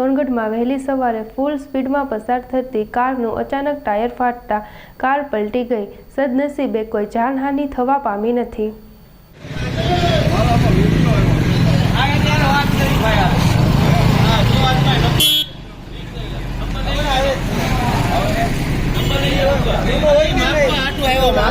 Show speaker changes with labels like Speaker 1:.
Speaker 1: સોનગઢમાં વહેલી સવારે ફૂલ સ્પીડમાં પસાર થતી કારનું અચાનક ટાયર ફાટતા કાર પલટી ગઈ. સદનસીબે કોઈ જાનહાનિ થવા પામી નથી.
Speaker 2: જીવ હતા